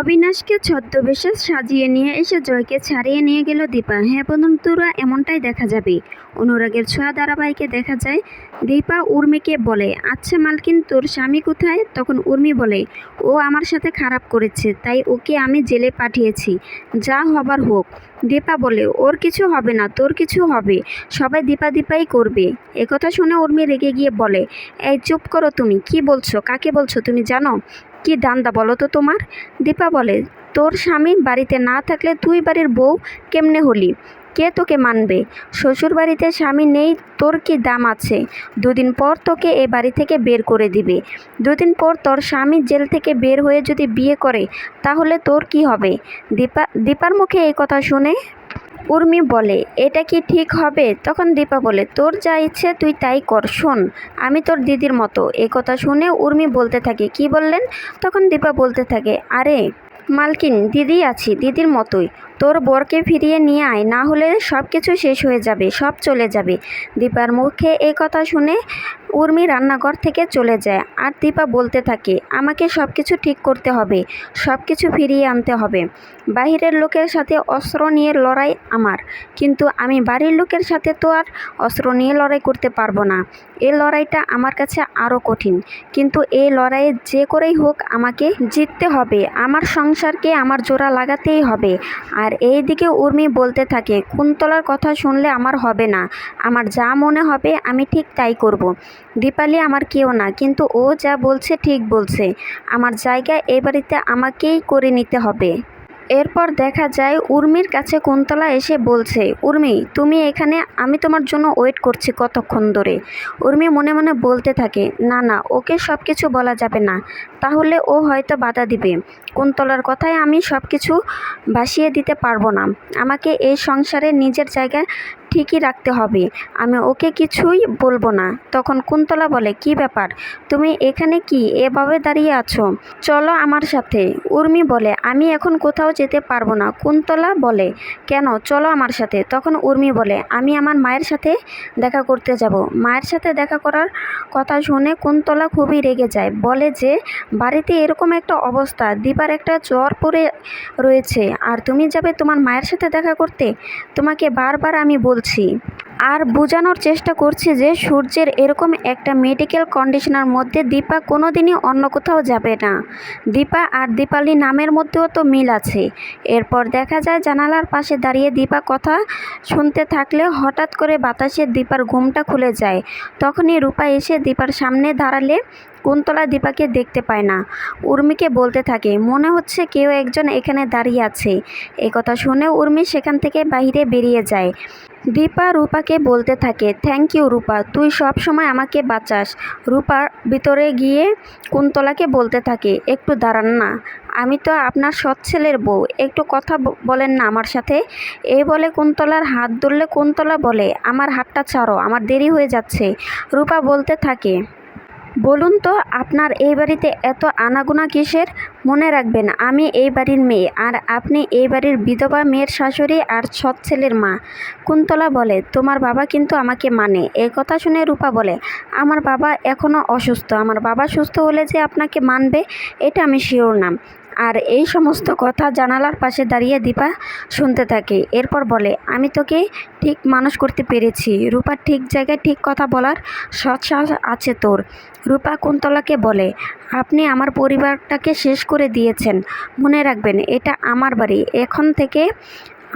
অবিনাশকে ছদ্মবেশে সাজিয়ে নিয়ে এসে জয়কে ছাড়িয়ে নিয়ে গেল দীপা। হ্যাঁ বন্ধুরা এমনটাই দেখা যাবে। অনুরাগের ছোঁয়া ধারাবাহিকে দেখা যায়, দীপা উর্মিকে বলে আচ্ছা মালকিন, তোর স্বামী কোথায়? তখন উর্মি বলে, ও আমার সাথে খারাপ করেছে, তাই ওকে আমি জেলে পাঠিয়েছি। যা হবার হোক। দীপা বলে, ওর কিছু হবে না, তোর কিছু হবে। সবাই দীপা দীপাই করবে। একথা শুনে উর্মি রেগে গিয়ে বলে, এই চুপ করো তুমি, কি বলছো? কাকে বলছো তুমি, জানো? কি দান্দা বলো তো তোমার? দীপা বলে, তোর স্বামী বাড়িতে না থাকলে তুই বাড়ির বউ কেমনে হলি? কে তোকে মানবে? শ্বশুর বাড়িতে স্বামী নেই, তোর কি দাম আছে? দুদিন পর তোকে এ বাড়ি থেকে বের করে দিবে। দুদিন পর তোর স্বামী জেল থেকে বের হয়ে যদি বিয়ে করে, তাহলে তোর কি হবে? দীপা, দীপার মুখে এই কথা শুনে উর্মি বলে, এটা কি ঠিক হবে? তখন দীপা বলে, তোর যা ইচ্ছে তুই তাই কর, শোন, আমি তোর দিদির মতো। এ কথা শুনে উর্মি বলতে থাকে, কি বললেন? তখন দীপা বলতে থাকে, আরে, মালকিন দিদি আছি, দিদির মতোই। তোর বরকে ফিরিয়ে নিয়ে আয়, না হলে সব কিছু শেষ হয়ে যাবে, সব চলে যাবে। দীপার মুখে এই কথা শুনে উর্মি রান্নাঘর থেকে চলে যায় আর দীপা বলতে থাকে, আমাকে সব কিছু ঠিক করতে হবে সব কিছু ফিরিয়ে আনতে হবে। বাহিরের লোকের সাথে অস্ত্র নিয়ে লড়াই আমার, কিন্তু আমি বাড়ির লোকের সাথে তো আর অস্ত্র নিয়ে লড়াই করতে পারব না। এই লড়াইটা আমার কাছে আরও কঠিন, কিন্তু এই লড়াইয়ে যে করেই হোক আমাকে জিততে হবে, আমার সংসারকে আমার জোড়া লাগাতেই হবে, আর এই দিকে উর্মি বলতে থাকে, কুন্তলার কথা শুনলে আমার হবে না। আমার যা মনে হবে আমি ঠিক তাই করব। দীপালি আমার কেউ না, কিন্তু ও যা বলছে ঠিক বলছে। আমার জায়গা এ বাড়িতে আমাকেই করে নিতে হবে। এরপর দেখা যায় উর্মির কাছে কুন্তলা এসে বলছে, উর্মি, তুমি এখানে, আমি তোমার জন্য ওয়েট করছি কতক্ষণ ধরে? উর্মি মনে মনে বলতে থাকে, না না, ওকে সব কিছু বলা যাবে না, তাহলে ও হয়তো বাধা দিবে। কুন্তলার কথায় আমি সব কিছু ভাসিয়ে দিতে পারব না। আমাকে এই সংসারে নিজের জায়গা ঠিকই রাখতে হবে। আমি ওকে কিছুই বলব না। তখন কুন্তলা বলে, কি ব্যাপার? তুমি এখানে কি? এভাবে দাঁড়িয়ে আছো? চলো আমার সাথে। উর্মি বলে, আমি এখন কোথাও যেতে পারব না। কুন্তলা বলে, কেন? চলো আমার সাথে। তখন উর্মি বলে, আমি আমার মায়ের সাথে দেখা করতে যাব। মায়ের সাথে দেখা করার কথা শুনে কুন্তলা খুবই রেগে যায়। বলে যে, বাড়িতে এরকম একটা অবস্থা। দীপার একটা জ্বর পড়ে রয়েছে। আর তুমি যাবে তোমার মায়ের সাথে দেখা করতে? তোমাকে বারবার আমি বলছি। আর বোঝানোর চেষ্টা করছি যে সূর্যের এরকম একটা মেডিকেল কন্ডিশনের মধ্যে দীপা কোনো দিনই অন্য কোথাও যাবে না। দীপা আর দীপালি নামের মধ্যেও তো মিল আছে। এরপর দেখা যায় জানালার পাশে দাঁড়িয়ে দীপা কথা শুনতে থাকলে হঠাৎ করে বাতাসে দীপার ঘুমটা খুলে যায়। তখনই রূপা এসে দীপার সামনে দাঁড়ালে কুন্তলা দীপাকে দেখতে পায় না। উর্মিকে বলতে থাকে, মনে হচ্ছে কেউ একজন এখানে দাঁড়িয়ে আছে। এই কথা শুনে উর্মি সেখান থেকে বাইরে বেরিয়ে যায়। দীপা রূপাকে বলতে থাকে থ্যাংক ইউ রূপা। তুই সব সময় আমাকে বাঁচাস। রূপার ভিতরে গিয়ে কুন্তলাকে বলতে থাকে, একটু দাঁড়ান না। আমি তো আপনার সৎ ছেলের বউ। একটু কথা বলেন না আমার সাথে। এ বলে কুন্তলার হাত ধরলে কুন্তলা বলে, আমার হাতটা ছাড়ো, আমার দেরি হয়ে যাচ্ছে। রূপা বলতে থাকে বলুন তো, আপনার এই বাড়িতে এত আনাগোনা কিসের? মনে রাখবেন, আমি এই বাড়ির মেয়ে, আর আপনি এই বাড়ির বিধবা মেয়ের শাশুড়ি আর সৎ ছেলের মা। কুন্তলা বলে, তোমার বাবা কিন্তু আমাকে মানে। এই কথা শুনে রূপা বলে, আমার বাবা এখনও অসুস্থ। আমার বাবা সুস্থ হলে যে আপনাকে মানবে, এটা আমি শিওর না। আর এই সমস্ত কথা জানালার পাশে দাঁড়িয়ে দীপা শুনতে থাকে। এরপর বলে, আমি তোকে ঠিক মানুষ করতে পেরেছি। রূপা ঠিক জায়গায় ঠিক কথা বলার সৎ সাহস আছে তোর। রূপা কুন্তলাকে বলে, আপনি আমার পরিবারটাকে শেষ করে দিয়েছেন। মনে রাখবেন, এটা আমার বাড়ি। এখন থেকে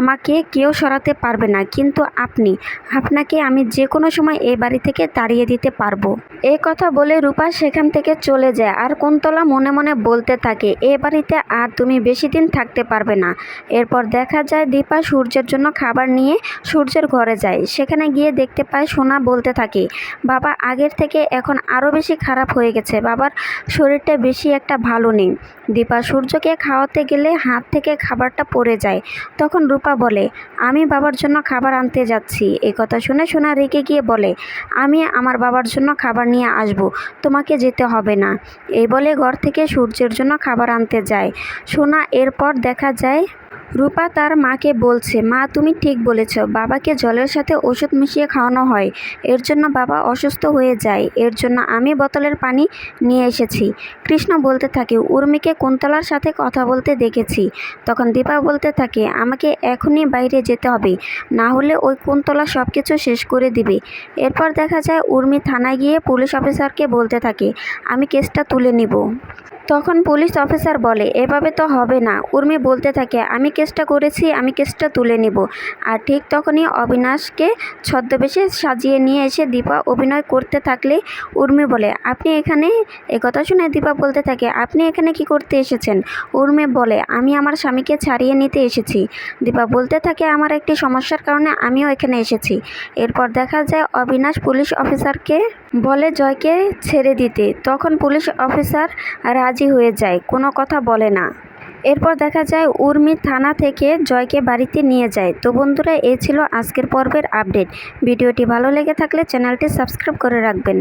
আমাকে কেউ সরাতে পারবে না, কিন্তু আপনি, আপনাকে আমি যে কোনো সময় এই বাড়ি থেকে তাড়িয়ে দিতে পারব। এই কথা বলে রূপা সেখান থেকে চলে যায় আর কুন্তলা মনে মনে বলতে থাকে, এ বাড়িতে আর তুমি বেশি দিন থাকতে পারবে না। এরপর দেখা যায় দীপা সূর্যের জন্য খাবার নিয়ে সূর্যের ঘরে যায়। সেখানে গিয়ে দেখতে পায় সোনা বলতে থাকে, বাবা, আগের থেকে এখন আরও বেশি খারাপ হয়ে গেছে। বাবার শরীরটা বেশি একটা ভালো নেই। দীপা সূর্যকে খাওয়াতে গেলে হাত থেকে খাবারটা পড়ে যায়। তখন রূপা বলে, আমি বাবার জন্য খাবার আনতে যাচ্ছি। এই কথা শুনে সোনা রেগে গিয়ে বলে, আমি আমার বাবার জন্য খাবার নিয়ে আসব, তোমাকে যেতে হবে না। এই বলে ঘর থেকে সূর্যের জন্য খাবার আনতে যায়। সোনা এরপর দেখা যায় রূপা তার মাকে বলছে, মা, তুমি ঠিক বলেছ, বাবাকে জলের সাথে ওষুধ মিশিয়ে খাওয়ানো হয়। এর জন্য বাবা অসুস্থ হয়ে যায়। এর জন্য আমি বোতলের পানি নিয়ে এসেছি। কৃষ্ণ বলতে থাকে, উর্মিকে কুন্তলার সাথে কথা বলতে দেখেছি। তখন দীপা বলতে থাকে, আমাকে এখনই বাইরে যেতে হবে। না হলে ওই কুন্তলা সব কিছু শেষ করে দিবে। এরপর দেখা যায়, উর্মি থানায় গিয়ে পুলিশ অফিসারকে বলতে থাকে, আমি কেসটা তুলে নিব। তখন পুলিশ অফিসার বলে, এভাবে তো হবে না। উর্মি বলতে থাকে, আমি কেসটা করেছি, আমি কেসটা তুলে নিব। আর ঠিক তখনই অবিনাশকে ছদ্মবেশে সাজিয়ে নিয়ে এসে দীপা অভিনয় করতে থাকলে উর্মি বলে, আপনি এখানে একথা শুনে দীপা বলতে থাকে, আপনি এখানে কি করতে এসেছেন? উর্মি বলে, আমি আমার স্বামীকে ছাড়িয়ে নিতে এসেছি। দীপা বলতে থাকে, আমার একটি সমস্যার কারণে আমিও এখানে এসেছি। এরপর দেখা যায় অবিনাশ পুলিশ অফিসারকে বলে জয়কে ছেড়ে দিতে। তখন পুলিশ অফিসার রাজি হয়ে যায়, কোনো কথা বলে না। এরপর দেখা যায়, উর্মি থানা থেকে জয়কে বাড়িতে নিয়ে যায়। তো বন্ধুরা, এ ছিল আজকের পর্বের আপডেট। ভিডিওটি ভালো লেগে থাকলে চ্যানেলটি সাবস্ক্রাইব করে রাখবেন।